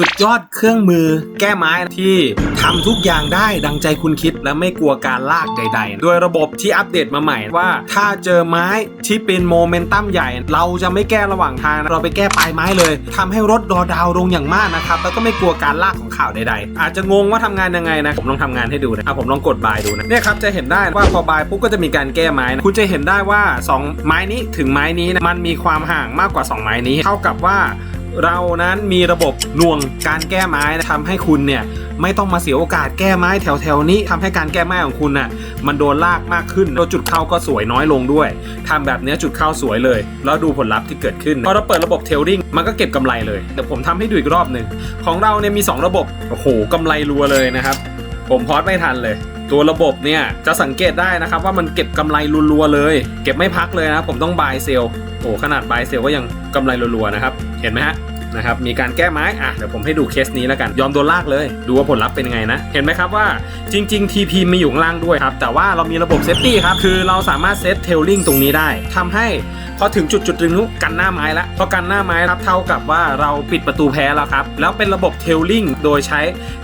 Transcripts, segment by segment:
สุดยอดเครื่องมือแก้ไม้ที่ทำทุกอย่างได้ดังใจคุณคิดและไม่กลัวการลากใดๆ โดยระบบที่อัปเดตมาใหม่ว่า ถ้าเจอไม้ที่เป็นโมเมนตัมใหญ่ เราจะไม่แก้ระหว่างทาง เราไปแก้ปลายไม้เลยทำให้รถดอดาวลงอย่างมากนะครับ แล้วก็ไม่กลัวการลากของข่าวใดๆ อาจจะงงว่าทำงานยังไงนะ ผมลองทำงานให้ดูนะผมลองกดบายดูนะเนี่ยครับจะเห็นได้ว่าพอบายปุ๊บก็จะมีการแก้ไม้นะคุณจะเห็นได้ว่าสองไม้นี้ถึงไม้นี้นะมันมีความห่างมากกว่าสองไม้นี้ เท่ากับว่า เรานั้นมีระบบหน่วงการแก้ไม้นะทำให้คุณเนี่ยไม่ต้องมาเสียโอกาสแก้ไม้แถวๆนี้ทำให้การแก้ไม้ของคุณน่ะมันโดนลากมากขึ้นแล้วจุดเข้าก็สวยน้อยลงด้วยทำแบบเนี้ยจุดเข้าสวยเลย แล้วดูผลลัพธ์ที่เกิดขึ้นพอเราเปิดระบบเทลลิงมันก็เก็บกำไรเลยเดี๋ยวผมทำให้ดูอีกรอบหนึ่งของเราเนี่ยมี 2 ระบบโอ้โหกำไรรัวเลยนะครับ ผมพอดไม่ทันเลยตัวระบบเนี่ยจะสังเกตได้นะครับว่ามันเก็บกำไรรัวๆเลย เก็บไม่พักเลยนะผมต้องบายเซลโอ้ขนาดบายเซลก็ยังกำไรรัวๆนะครับ เห็นไหมฮะ นะครับมีการแก้ไม้อะเดี๋ยวผมให้ดูเคสนี้แล้วกัน ยอมโดนลากเลย ดูว่าผลลัพธ์เป็นยังไงนะ เห็นไหมครับว่าจริง ๆ TP มีอยู่ข้างล่างด้วยครับ แต่ว่าเรามีระบบเซฟตี้ครับ คือเราสามารถเซตเทลลิงตรงนี้ได้ทำให้พอถึงจุดจุดหนึงนุกันหน้าไม้แล้วพอกันหน้าไม้ครับเท่ากับว่าเราปิดประตูแพ้แล้วครับแล้วเป็นระบบเทลลิงโดยใช้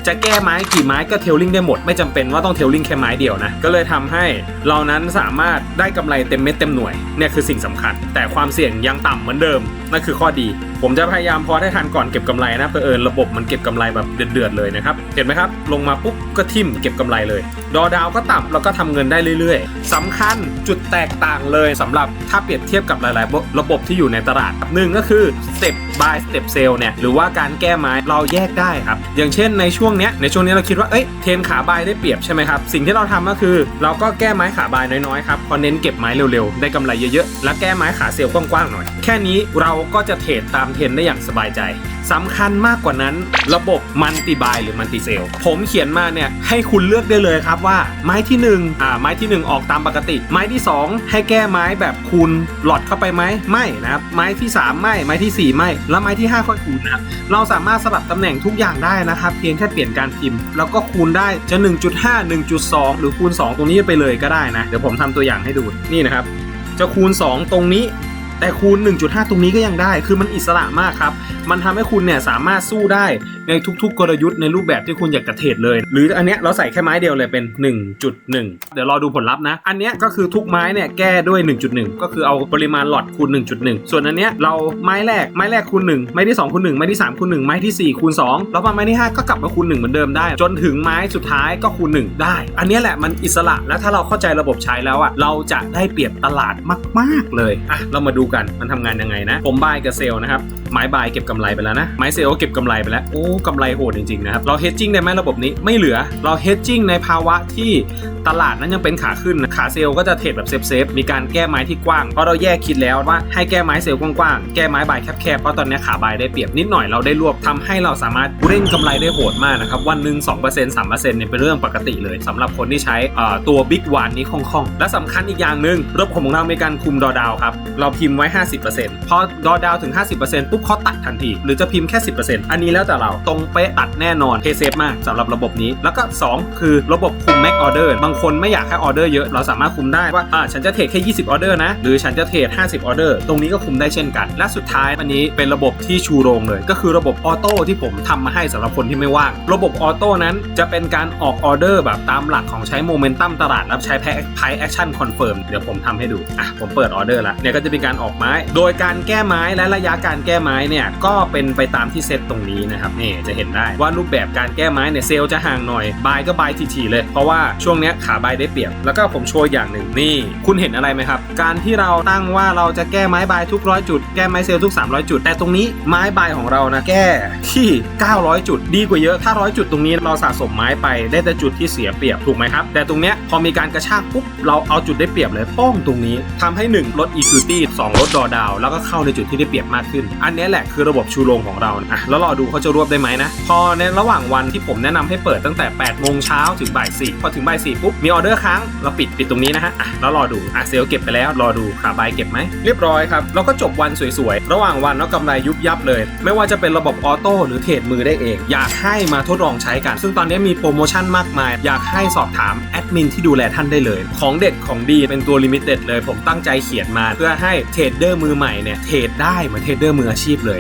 จะแก้ไม้กี่ไม้ก็เทลลิงได้หมด ไม่จำเป็นว่าต้องเทลลิงแค่ไม้เดียวนะก็เลยทำให้เรานั้นสามารถได้กำไรเต็มเม็ดเต็มหน่วยเนี่ยคือสิ่งสำคัญ แต่ความเสี่ยงยังต่ำเหมือนเดิมนั่นคือข้อดี ผมจะพยายามพอได้ทันก่อนเก็บกำไรนะเผอิญระบบมันเก็บกำไรแบบเดือดๆเลยนะครับ เห็นไหมครับ ลงมาปุ๊บก็ทิ่มเก็บกำไรเลย ดอดาวก็ต่ำแล้วก็ทำเงินได้เรื่อย ๆสำคัญจุดแตกต่างเลยสำหรับถ้าเปรียบเทียบกับหลายๆ ระบบที่อยู่ในตลาดหนึ่งก็คือ step by step sale เนี่ยหรือว่าการแก้ไม้เราแยกได้ครับ อย่างเช่นในช่วงเนี้ยในช่วงนี้เราคิดว่าเอ้ยเทนขาบายได้เปรียบใช่ไหมครับสิ่งที่เราทำก็คือ เราก็แก้ไม้ขาบายน้อยๆครับพอเน้นเก็บไม้เร็วๆได้กำไรเยอะๆแล้วแก้ไม้ขาเซลล์กว้างๆหน่อย แค่นี้เราก็จะเทรดตามเทรนได้อย่างสบายใจสำคัญมากกว่านั้น ระบบมันติบายหรือมันติเซล ผมเขียนมาเนี่ยให้คุณเลือกได้เลยครับว่าไม้ที่1อ่าไม้ที่ 1 ออกตามปกติ ไม้ที่ 2 ให้แก้ไม้แบบคูณหลอดเข้าไปไหมไม่นะครับไม้ที่ 3 ไม่ ไม้ทีสี่4 ไม่ แล้วไม้ที่ 5 ค่อยคูณนะเราสามารถสลับตำแหน่งทุกอย่างได้นะครับเพียงแค่เปลี่ยนการพิมพ์ แล้วก็คูณได้จะ 1.5 1.2 หรือคูณ 2 ตรงนี้ไปเลยก็ได้นะเดี๋ยวผมทำตัวอย่างให้ดูนี่นะครับจะคูณ 2 ตรงนี้แต่คูณ 1.5 ตรงนี้ก็ยังได้ คือมันอิสระมากครับ มันทำให้คุณเนี่ยสามารถสู้ได้ในทุกๆ กลยุทธ์ในรูปแบบที่คุณอยากจะเทรดเลย หรืออันเนี้ยเราใส่แค่ไม้เดียวเลยเป็น 1.1 เดี๋ยวรอดูผลลัพธ์นะ อันเนี้ยก็คือทุกไม้เนี่ยแก้ด้วย 1.1 ก็คือเอาปริมาณหลอดคูณ 1.1 ส่วนอันเนี้ยเราไม้แรกไม้แรกคูณ1ไม้ที่2คูณ1ไม้ที่3คูณ1ไม้ทีสี่4คูณ2แล้วพอไม้ที่ 5 ก็กลับมาคูณ1เหมือนเดิมได้ จนถึงไม้สุดท้ายก็คูณ1ได้ อันเนี้ยแหละมันอิสระและถ้าเราเข้าใจระบบใช้แล้วอะเราจะได้เปรียบตลาดมาก ๆเลยอะเรามาดูกันมันทำงานยังไงนะ ผมบายกับเซลนะครับ ไม้บายเก็บกำไรไปแล้วนะ ไม้เซลเก็บกำไรไปแล้ว โอ้กำไรโหดจริงๆนะครับ เราเฮดจิ้งได้ไหมระบบนี้ไม่เหลือ เราเฮดจิ้งในภาวะที่ตลาดนั้นยังเป็นขาขึ้น ขาเซลก็จะเทรดแบบเซฟเซฟๆมีการแก้ไม้ที่กว้าง เพราะเราแยกคิดแล้วว่าให้แก้ไม้เซลกว้างๆ แก้ไม้บายแคบๆ เพราะตอนนี้ขาบายได้เปรียบนิดหน่อยเราได้รวบทำให้เราสามารถเร่งกำไรได้โหดมากนะครับ วันหนึ่ง2% 3%เนี่ยเป็นเรื่องปกติเลยสำหรับคนที่ใช้ตัวบิ๊กวานนี้คล่องๆ และสำคัญอีกอย่างหนึ่งระบบของเรามีการคุมดอดาวครับ เราพิมพ์ไว้ 50%พอดอดาวถึง 50%ปุ๊บเขาตัดทันที หรือจะพิมพ์แค่ 10%อันนี้แล้วแต่เราตรงเป๊ะตัดแน่นอนเพย์เซฟมากสำหรับระบบนี้ แล้วก็ 2 คือระบบคุมแม็กออเดอร์บางคนไม่อยากให้ออเดอร์เยอะเราสามารถคุมได้ว่าอ่าฉันจะเทรดแค่ 20ออเดอร์นะหรือฉันจะเทรด50ออเดอร์ตรงนี้ก็คุมได้เช่นกัน และสุดท้ายอันนี้เป็นระบบที่ชูโรงเลย ก็คือระบบออโต้ที่ผมทำมาให้สำหรับคนที่ไม่ว่าง ระบบออโต้นั้นจะเป็นการออกออเดอร์แบบตามหลักของใช้โมเมนตัมตลาดแล้วใช้ไพแอคชั่นคอนเฟิร์มเดี๋ยวผมทำให้ดูอะผมเปิดออเดอร์แล้วเนี่ยก็จะเป็นการออกไม้ โดยการแก้ไม้และระยะการแก้ไม้เนี่ยก็เป็นไปตามที่เซตตรงนี้นะครับนี่จะเห็นได้ว่ารูปแบบการแก้ไม้เนี่ยเซลจะห่างหน่อยบายก็บายทีๆเลย เพราะว่าช่วงเนี้ยขาบายได้เปรียบแล้วก็ผมโชว์อย่างหนึ่งนี่ คุณเห็นอะไรไหมครับ การที่เราตั้งว่าเราจะแก้ไม้บายทุกร้อยจุดแก้ไม้เซลทุก 300 จุด แต่ตรงนี้ไม้บายของเรานะแก้ที่ 900 จุด ดีกว่าเยอะถ้าร้อยจุดตรงนี้เราสะสมไม้ไปได้แต่จุดที่เสียเปรียบถูกไหมครับ แต่ตรงเนี้ยพอมีการกระชากปุ๊บเราเอาจุดได้เปรียบเลยป้องตรงนี้ทำให้ 1 ลด equity 2ลดดอดาวแล้วก็เข้าในจุดที่ได้เปรียบมากขึ้นอันนี้แหละคือระบบชูโรงของเราอะแล้วรอดูเขาจะรวบได้ไหมนะ พอในระหว่างวันที่ผมแนะนำให้เปิดตั้งแต่8โมงเช้าถึงบ่าย4พอถึงบ่าย4ปุ๊บมีออเดอร์ค้างเราปิดปิดตรงนี้นะฮะอะแล้วรอดูอะเซลเก็บไปแล้วรอดูขาบายเก็บไหมเรียบร้อยครับเราก็จบวันสวยๆระหว่างวันแล้วกำไรยุบยับเลย ไม่ว่าจะเป็นระบบออโต้หรือเทรดมือได้เอง อยากให้มาทดลองใช้กัน ซึ่งตอนนี้มีโปรโมชั่นมากมาย อยากให้สอบถามแอดมินที่ดูแลท่านได้เลย ของเด็ดของดีเป็นตัวลิมิเต็ดเลย ผมตั้งใจเขียนมา เพื่อให้เทรดเดอร์มือใหม่เนี่ยเทรดได้เหมือนเทรดเดอร์มืออาชีพเลย